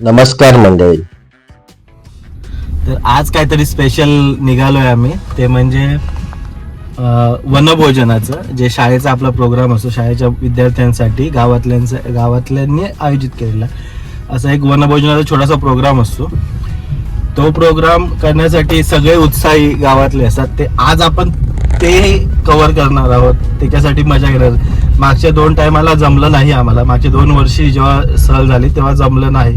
नमस्कार मंडळी. तर आज काहीतरी स्पेशल निघालोय आम्ही. ते म्हणजे वनभोजनाचं जे शाळेचा आपला प्रोग्राम असतो शाळेच्या विद्यार्थ्यांसाठी गावातल्यांचा गावातल्यांनी आयोजित केलेला. असा एक वनभोजनाचा छोटासा प्रोग्राम असतो. तो प्रोग्राम करण्यासाठी सगळे उत्साही गावातले असतात. ते आज आपण ते कव्हर करणार आहोत. त्याच्यासाठी मजा घेणार. मागच्या दोन टायमाला जमलं नाही आम्हाला. मागच्या दोन वर्षी जेव्हा सहल झाली तेव्हा जमलं नाही.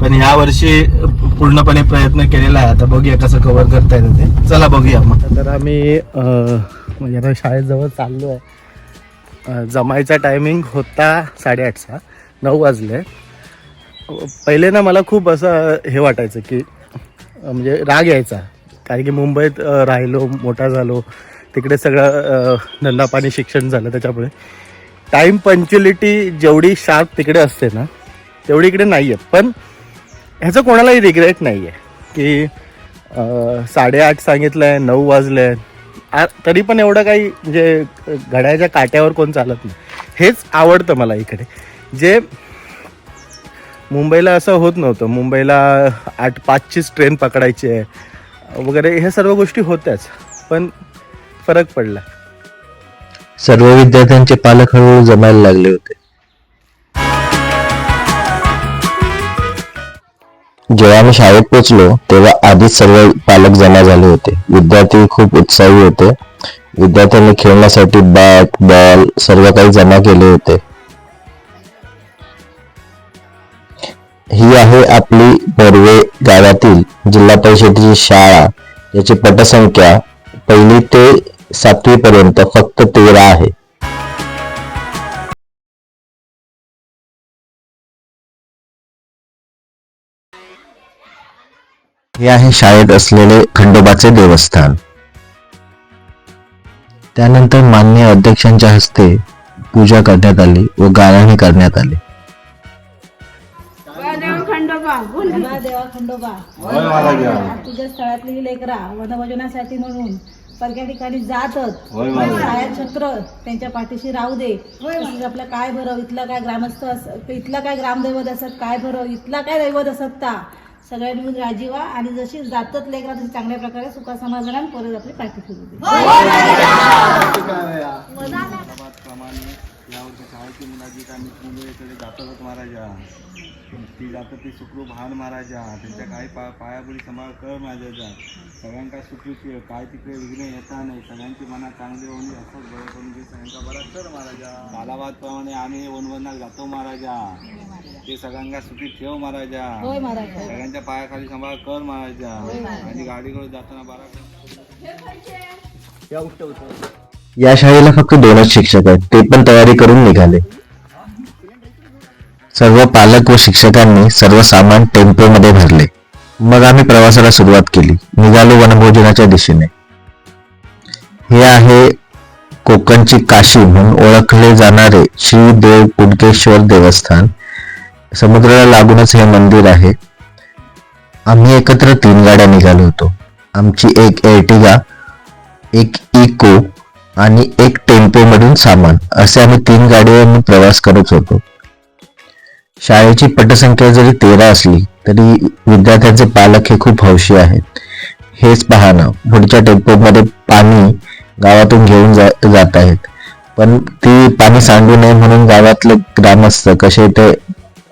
पण या वर्षी पूर्णपणे प्रयत्न केलेला आहे. आता बघूया कसं कव्हर करता येतं ते. चला बघूया मग. तर आम्ही म्हणजे आता शाळेजवळ चाललो आहे. जमायचा टायमिंग होता साडेआठचा. नऊ वाजले. पहिले ना मला खूप असं हे वाटायचं की म्हणजे राग यायचा. कारण की मुंबईत राहिलो मोठा झालो. तिकडे सगळं धंदा पाणी शिक्षण झालं त्याच्यामुळे. टाईम पंच्युलिटी जेवढी शार्प तिकडे असते ना तेवढी इकडे नाही आहे पण ह्याचं कोणालाही रिग्रेट नाही आहे की साडेआठ सांगितलं आहे नऊ वाजले आहे आ- तरी पण एवढं काही म्हणजे घड्याच्या काट्यावर कोण चालत नाही. हेच आवडतं मला इकडे. जे मुंबईला असं होत नव्हतं. मुंबईला आठ पाचचीच ट्रेन पकडायची आहे. वगैरे ह्या सर्व गोष्टी होत्याच. पण फरक पडला. सर्व विद्यार्थ्यांचे पालक हळूहळू जमायला लागले होते. जेव्हा आम्ही शाळेत पोहोचलो तेव्हा आधीच सर्व पालक जमा झाले होते. विद्यार्थी खूप उत्साही होते. विद्यार्थ्यांनी खेळण्यासाठी बॅट बॉल सर्व काही जमा केले होते. ही आहे आपली बर्वे गावातील जिल्हा परिषदेची शाळा याची पटसंख्या पहिली ते सातवी पर्यंत फक्त तेरा आहे. हे आहे शाळेत असलेले खंडोबाचे देवस्थान. त्यानंतर मान्य अध्यक्षांच्या हस्ते पूजा करण्यात आली व गाळणी करण्यात आली. देव खंडोबा. तुझ्या स्थळातली लेकरा वनभोजनासाठी म्हणून परक्या ठिकाणी जातच. छाया छत्र त्यांच्या पाठीशी राहू दे. तसंच आपलं काय बरं इथलं काय ग्रामस्थ अस इथलं काय ग्रामदैवत असत काय बरं इथला काय दैवत असत ता? सगळ्या मिळून राजी व्हा आणि जशी जातच लेकरा तशी चांगल्या प्रकारे सुखा समाधान परत आपली पाठी फिरू दे. प्रमाणे यावरच्या शाळेची मुलाची आम्ही मुंबईकडे जातो होत महाराजा ती जातं ती सुखरूप हान महाराजा त्यांच्या काही पा पायापुढी सांभाळ कर महाराजा सगळ्यांका सुखी ठेव काय तिकडे विघ्न येता नाही. सगळ्यांची मना चांगली होऊन असंच बरं करून घे. सगळ्यांका बरा कर महाराजा कालाबादप्रमाणे आम्ही वनवनात जातो महाराजा ते सगळ्यांका सुखी ठेव महाराजा होय महाराज सगळ्यांच्या पायाखाली सांभाळ कर महाराजा आणि गाडीकडे जाताना बरा कर. या या शाळेला फक्त दोनच शिक्षक आहेत. ते पण तयारी करून निघाले. सर्व पालक व शिक्षकांनी सर्व सामान टेम्पोमध्ये भरले. मग आम्ही प्रवासाला सुरुवात केली. निघालो वनभोजनाच्या दिशेने. हे आहे कोकणची काशी म्हणून ओळखले जाणारे श्री देव कुडकेश्वर देवस्थान. समुद्राला लागूनच हे मंदिर आहे. आम्ही एकत्र तीन गाड्या निघालो होतो. आमची एक एर्टिगा एक इको आणि एक टेम्पो मधून सामान असे आम्ही तीन गाडीवर प्रवास करत होतो. शाळेची पटसंख्या जरी तेरा असली तरी विद्यार्थ्यांचे पालक हे खूप हौशी आहेत. हेच पाहणं पुढच्या टेम्पो मध्ये पाणी गावातून घेऊन जा- जात आहेत. पण ती पाणी सांडू नये म्हणून गावातले ग्रामस्थ कसे ते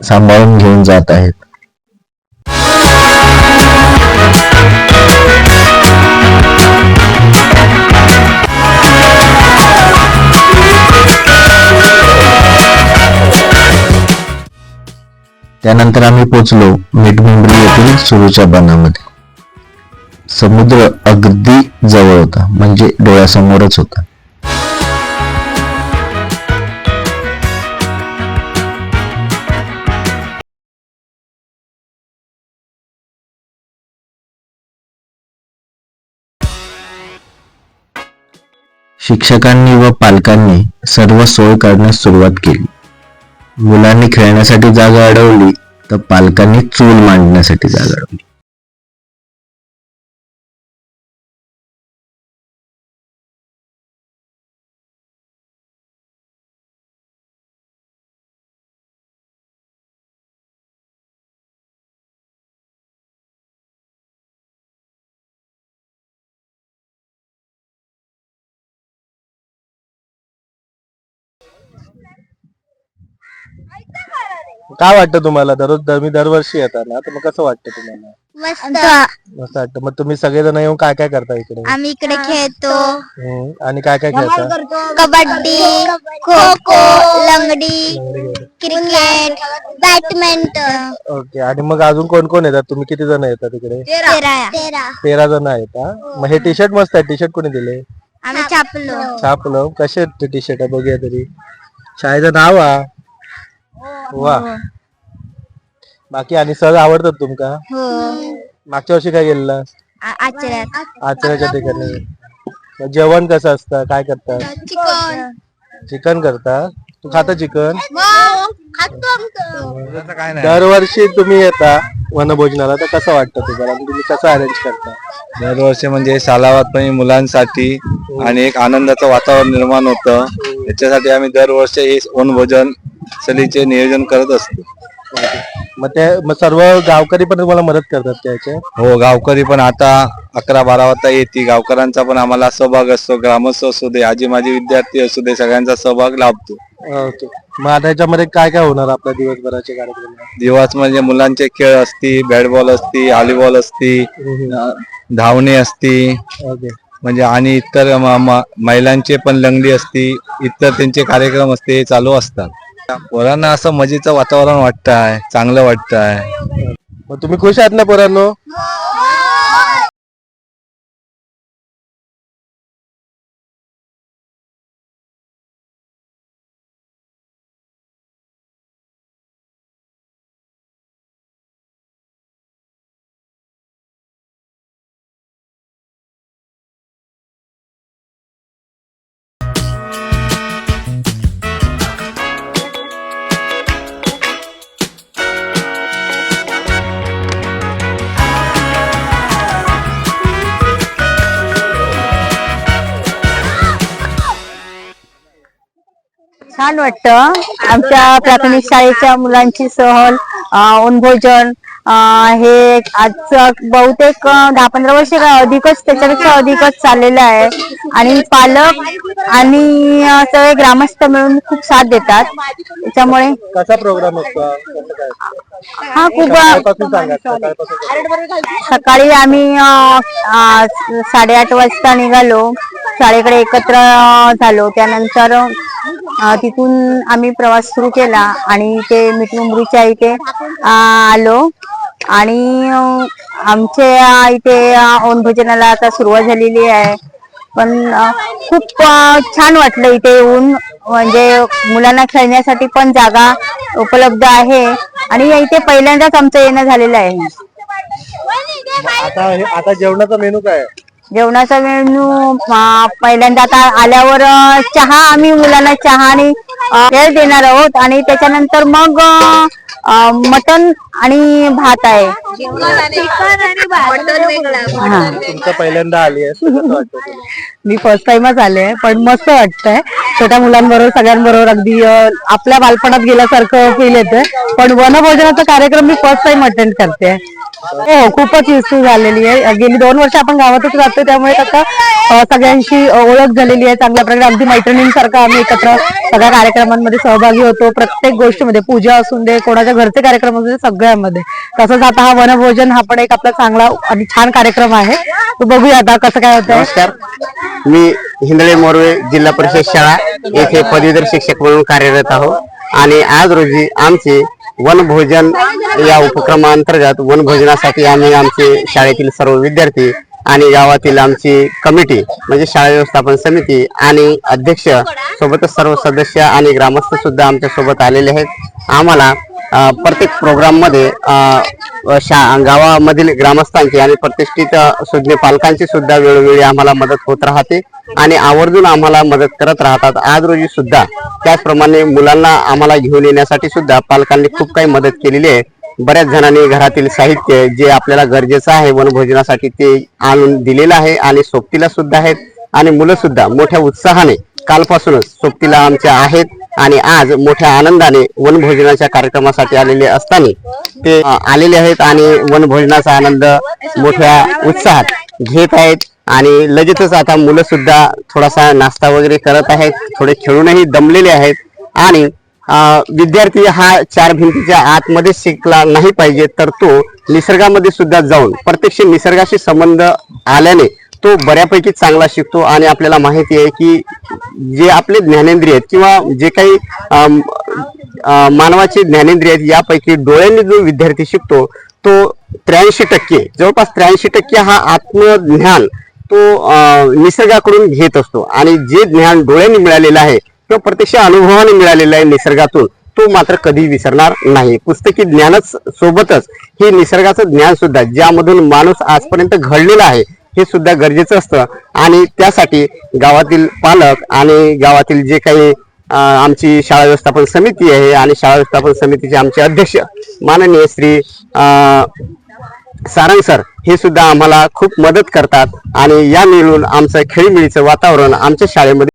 सांभाळून घेऊन जात आहेत. त्यानंतर आम्ही पोचलो मिठमुंबरी येथील सुरूच्या बनामध्ये समुद्र अगदी जवळ होता म्हणजे डोळ्यासमोरच होता. शिक्षकांनी व पालकांनी सर्व सोय काढण्यास सुरुवात केली. मुलांनी खेळण्यासाठी जागा अडवली तर पालकांनी चूल मांडण्यासाठी जागा अडवली. काय वाटतं तुम्हाला? दररोज दर मी दरवर्षी येतात ना तर मग कसं वाटतं तुम्हाला? मस्त. मस्त वाटतं. मग तुम्ही सगळेजण येऊन काय काय करता इकडे? आम्ही इकडे खेळतो. हम्म. आणि काय काय खेळता? कबड्डी खो खो लंगडी. Cricket badminton. ओके आणि मग अजून कोण कोण येतात? तुम्ही किती जण येतात इकडे? तेरा. जण आहेत हा? मग हे टी शर्ट मस्त आहे. टी शर्ट कोणी दिले? आम्ही छापलो. छापलं. कसे टी शर्ट बघूया तरी. शाळेचं नाव हा वा. बाकी आणि सर आवडतात तुमका? हो. मागच्या वर्षी काय गेलेला आचऱ्यात आचऱ्याच्या ठिकाणी. मग जेवण कसं असतं? काय करतात? चिकन. चिकन करता? तू खाता चिकन? खातो काय दरवर्षी तुम्ही येता. वनभोजनाला. तर कसं वाटतं तुम्हाला आणि तुम्ही कसं अरेंज करता? दरवर्षी म्हणजे सालावातपणे मुलांसाठी आणि एक आनंदाचं वातावरण निर्माण होतं. त्याच्यासाठी आम्ही दरवर्षी हे वनभोजन सलीचे नियोजन करत असतो. मग ते मग सर्व गावकरी पण तुम्हाला मदत करतात त्याचे हो गावकरी पण आता अकरा बारा वाजता येते गावकऱ्यांचा पण आम्हाला सहभाग असतो. ग्रामस्थ असू दे आजी माझे विद्यार्थी असू दे सगळ्यांचा सहभाग लाभतो. मग आता याच्यामध्ये काय काय होणार आपल्या दिवसभराचे कार्यक्रम दिवस म्हणजे मुलांचे खेळ असती बॅट बॉल असती व्हॉलीबॉल असती धावणे असती. ओके. म्हणजे आणि इतर म- म- महिलांचे पण लंगडी असती इतर त्यांचे कार्यक्रम असते हे चालू असतात. पोरांना असं मजेचं वातावरण वाटतं आहे चांगलं वाटतं आहे मग तुम्ही खुश आहात ना पोरांनो? छान वाटतं. आमच्या प्राथमिक शाळेच्या मुलांची सहल अं, हे आजचं बहुतेक दहा पंधरा वर्ष अधिकच त्याच्यापेक्षा अधिकच चाललेलं आहे. आणि पालक आणि सगळे ग्रामस्थ मिळून खूप साथ देतात. त्याच्यामुळे कसा प्रोग्राम असतो हा? खूप सकाळी आम्ही साडेआठ वाजता निघालो. शाळेकडे एकत्र झालो. त्यानंतर तिथून आम्ही प्रवास सुरू केला आणि ते मिठमुंबरीच्या इथे आलो. आणि आमच्या इथे ओन भोजनाला आता सुरुवात झालेली आहे. पण खूप छान वाटलं इथे येऊन. म्हणजे मुलांना खेळण्यासाठी पण जागा उपलब्ध आहे. आणि इथे पहिल्यांदाच आमचं येणं झालेलं आहे. आता आता जेवणाचा मेनू काय? जेवणाचा मेनू पहिल्यांदा आता आल्यावर चहा आम्ही मुलांना चहा आणि अं, देणार आहोत आणि त्याच्यानंतर मग मटन आणि भात आहे. हा. तुमचं पहिल्यांदा आली आहे कसं वाटतं तुला? मी फर्स्ट टाइमच आले पण मस्त वाटतंय. छोट्या मुलांबरोबर सगळ्यांबरोबर अगदी अं, आपल्या बालपणात गेल्यासारखं फील येते पण वनभोजनाचा कार्यक्रम मी फर्स्ट टाइम अटेंड करते. हो खूपच युजफुल झालेली आहे. गेली दोन वर्ष आपण गावातच राहतो त्यामुळे आता अं, सगळ्यांशी अं, ओळख झालेली आहे. चांगल्या प्रकारे अगदी मैत्रिणींसारखं आम्ही एकत्र सगळ्या कार्यक्रमांमध्ये सहभागी होतो. प्रत्येक गोष्टीमध्ये पूजा असून दे कोणाच्या घरचे कार्यक्रम असू दे सगळ्यामध्ये. तसंच आता हा वनभोजन हा पण एक आपला चांगला आणि छान कार्यक्रम आहे. तो बघूया आता कसं काय होतं नमस्कार. मी हिंदळे मोरवे जिल्हा परिषद शाळा येथे पदवीधर शिक्षक म्हणून कार्यरत आहोत आणि आज रोजी आमचे वनभोजन या उपक्रमांतर्गत वनभोजनासाठी आम्ही आमचे शाळेतील सर्व विद्यार्थी आणि गावातील आमची कमिटी म्हणजे शाळा व्यवस्थापन समिती आणि अध्यक्ष सोबतच सर्व सदस्य आणि ग्रामस्थ सुद्धा आमच्यासोबत आलेले आहेत. आम्हाला प्रत्येक प्रोग्राममध्ये शा गावामधील ग्रामस्थांची आणि प्रतिष्ठित सुज्ञ पालकांची सुद्धा वेळोवेळी आम्हाला मदत होत राहते आणि आवर्जून आम्हाला मदत करत राहतात. आज रोजी सुद्धा त्याचप्रमाणे मुलांना आम्हाला घेऊन येण्यासाठी सुद्धा पालकांनी खूप काही मदत केलेली आहे. बऱ्याच जणांनी घरातील साहित्य जे आपल्याला गरजेचं आहे वनभोजनासाठी ते आणून दिलेलं आहे आणि सोबतीला सुद्धा आहेत आणि मुलं सुद्धा मोठ्या उत्साहाने कालपासूनच सोबतीला आमच्या आहेत. आणि आज मोठ्या आनंदाने वनभोजनाच्या कार्यक्रमासाठी आलेले असताना ते आलेले आहेत आणि वनभोजनाचा आनंद मोठ्या उत्साहात घेत आहेत. आणि लगेचच आता मुलं सुद्धा थोडासा नाश्ता वगैरे करत आहेत थोडे खेळूनही दमलेले आहेत. आणि विद्यार्थी हा चार भिंतीच्या आतमध्ये शिकला नाही पाहिजे तर तो निसर्गामध्ये सुद्धा जाऊन प्रत्यक्ष निसर्गाशी संबंध आल्याने तो बऱ्यापैकी चांगला शिकतो आणि आपल्याला माहिती आहे की जे आपले ज्ञानेंद्रिय आहेत किंवा जे काही मानवाचे ज्ञानेंद्रिय आहेत यापैकी डोळ्यांनी जो विद्यार्थी शिकतो तो त्र्याऐंशी टक्के जवळपास त्र्याऐंशी टक्के हा आत्मज्ञान तो निसर्गाकडून घेत असतो. आणि जे ज्ञान डोळ्यांनी मिळालेलं आहे किंवा प्रत्यक्ष अनुभवाने मिळालेलं आहे निसर्गातून तो मात्र कधी विसरणार नाही. पुस्तकी ज्ञानच सोबतच हे निसर्गाचं ज्ञान सुद्धा ज्यामधून माणूस आजपर्यंत घडलेला आहे हे सुद्धा गरजेचं असतं. आणि त्यासाठी गावातील पालक आणि गावातील जे काही आमची शाळा व्यवस्थापन समिती आहे आणि शाळा व्यवस्थापन समितीचे आमचे अध्यक्ष माननीय श्री सारंग सर हे सुद्धा आम्हाला खूप मदत करतात. आणि या मिळून आमचं खेळीमिळीचं वातावरण आमच्या शाळेमध्ये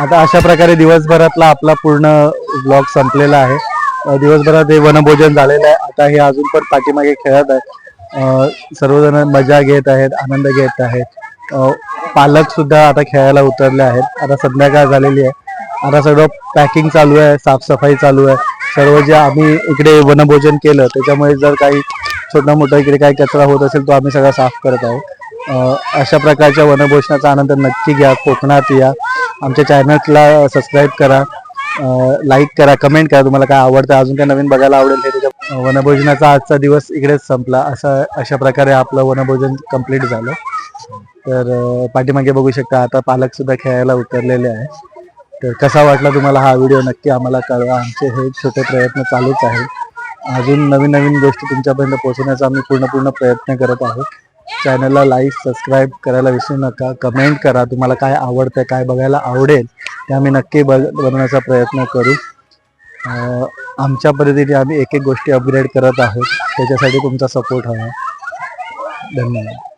आता अशा प्रकारे दिवसभरातला आपला पूर्ण ब्लॉग संपलेला आहे. दिवसभरात हे वनभोजन झालेलं आहे. आता हे अजून पण पाठीमागे खेळत आहेत. सर्वजण मजा घेत आहेत आनंद घेत आहेत. पालक सुद्धा आता खेळायला उतरले आहेत. आता संध्याकाळ झालेली आहे. आता सगळं पॅकिंग चालू आहे साफसफाई चालू आहे. सर्व जे आम्ही इकडे वनभोजन केलं त्याच्यामुळे जर काही छोटा मोठा इकडे काही कचरा होत असेल तो आम्ही सगळा साफ करत आहोत. अशा प्रकारच्या वनभोजनाचा आनंद नक्की घ्या कोकणात या. आमच्या चॅनलला सबस्क्राईब करा. लाईक करा कमेंट करा. तुम्हाला काय आवडतं अजून काय नवीन बघायला आवडेल हे त्याच्या वनभोजनाचा आजचा दिवस इकडेच संपला. असा अशा प्रकारे आपलं वनभोजन कंप्लीट झालं. तर पाठीमागे बघू शकता आता पालक सुद्धा खेळायला उतरलेले आहे. तर कसा वाटला तुम्हाला हा व्हिडिओ नक्की आम्हाला कळवा. आमचे हे छोटे प्रयत्न चालूच आहेत. अजून नवीन नवीन गोष्टी तुमच्यापर्यंत पोहोचवण्याचा आम्ही पूर्ण पूर्ण प्रयत्न करत आहोत. चॅनलला लाईक सबस्क्राईब करायला विसरू नका. कमेंट करा. तुम्हाला काय आवडतं काय बघायला आवडेल ते आम्ही नक्की बघ बनवण्याचा प्रयत्न करू. आमच्या पद्धतीने आम्ही एक एक गोष्टी अपग्रेड करत आहोत. त्याच्यासाठी तुमचा सपोर्ट हवा. धन्यवाद.